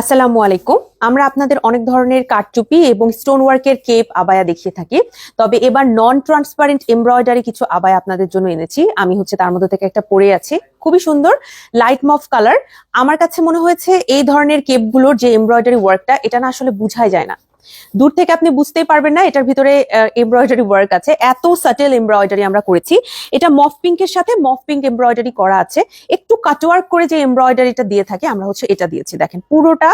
আসসালামু আলাইকুম। আমরা আপনাদের অনেক ধরনের কাঠচুপি এবং স্টোন ওয়ার্কের কেপ আবায়া দেখিয়ে থাকি। তবে এবার নন ট্রান্সপারেন্ট এমব্রয়ডারি কিছু আবায়া আপনাদের জন্য এনেছি। আমি হচ্ছে তার মধ্যে থেকে একটা পরে আছি। খুবই সুন্দর লাইট মফ কালার আমার কাছে মনে হয়েছে এই ধরনের কেপগুলোর যে এমব্রয়ডারি ওয়ার্কটা এটা না আসলে বোঝাই যায় না। দূর থেকে আপনি বুঝতেই পারবেন না, এটার ভিতরে এমব্রয়ডারি ওয়ার্ক আছে। এত সাটেল এমব্রয়ডারি আমরা করেছি। এটা মফ পিঙ্কের সাথে মফ পিঙ্ক এমব্রয়ডারি করা আছে। একটু কাটওয়ার্ক করে যে এমব্রয়ডারিটা দিয়ে থাকে, আমরা হচ্ছে এটা দিয়েছি। দেখেন, পুরোটা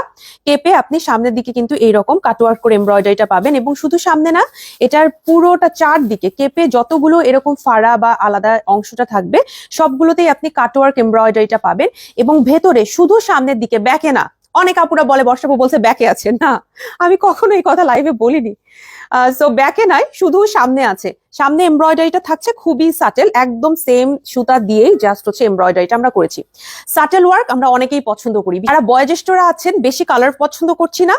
কেপে আপনি সামনের দিকে কিন্তু এইরকম কাটওয়ার্ক করে এমব্রয়ডারিটা পাবেন এবং শুধু সামনে না, এটার পুরোটা চারদিকে কেপে যতগুলো এরকম ফাড়া বা আলাদা অংশটা থাকবে, সবগুলোতেই আপনি কাটওয়ার্ক এমব্রয়ডারিটা পাবেন এবং ভেতরে শুধু সামনের দিকে, ব্যাকে না অনেক আপুরা বলে বর্ষাপু বলছে ব্যাকে আছে। না, আমি কখনো এই কথা লাইভে বলিনি। সো ব্যাকে নাই, শুধু সামনে আছে। সামনে এমব্রয়ডারিটা থাকছে খুবই সাটেল একদম সেম সুতা দিয়েই জাস্ট হচ্ছে এমব্রয়ডারিটা আমরা করেছি। সাটেল ওয়ার্ক আমরা অনেকেই পছন্দ করি। যারা বয়োজ্যেষ্ঠরা আছেন, বেশি কালার পছন্দ করছি না,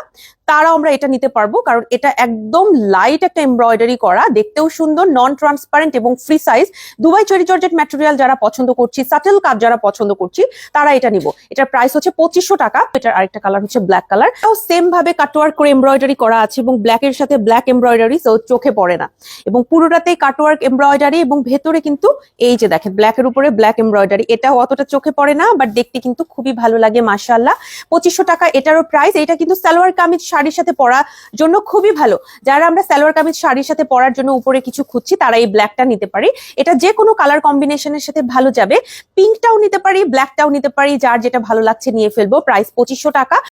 তারাও আমরা এটা নিতে পারব, কারণ এটা একদম লাইট একটা এমব্রয়ডারি করা, দেখতেও সুন্দর নন ট্রান্সপারেন্ট এবং ফ্রি সাইজ দুবাই চরি জর্জেট ম্যাটেরিয়াল যারা পছন্দ করছি সাটেল কাজ যারা পছন্দ করছি, তারা এটা নিব। এটার প্রাইস হচ্ছে পঁচিশশো টাকা, এটার আরেকটা কালার হচ্ছে ব্ল্যাক কালার তাও সেম ভাবে কাটওয়ার্ক করে এমব্রয়ডারি করা আছে এবং ব্ল্যাক এর সাথে ব্ল্যাক এমব্রয়ডারি তো চোখে পড়ে না। এবং পুরোটাতেই কাটওয়ার্ক এমব্রয়ডারি এবং ভেতরে কিন্তু এই যে দেখেন ব্ল্যাক এর উপরে ব্ল্যাক এমব্রয়ডারি এটাও অতটা চোখে পড়ে না বাট দেখতে কিন্তু খুবই ভালো লাগে, মাশাআল্লাহ। পঁচিশশো টাকা এটারও প্রাইস এটা কিন্তু সালোয়ার কামিজ শাড়ির সাথে পরার জন্য খুবই ভালো। যারা আমরা সালোয়ার কামিজ শাড়ির সাথে পরার জন্য উপরে কিছু খুঁজছি, তারা এই ব্ল্যাকটা নিতে পারি। এটা যে কোনো কালার কম্বিনেশনের সাথে ভালো যাবে। পিঙ্কটাও নিতে পারি ব্ল্যাকটাও নিতে পারি, যার যেটা ভালো লাগছে নিয়ে ফেলব। প্রাইস পঁচিশশো টাকা।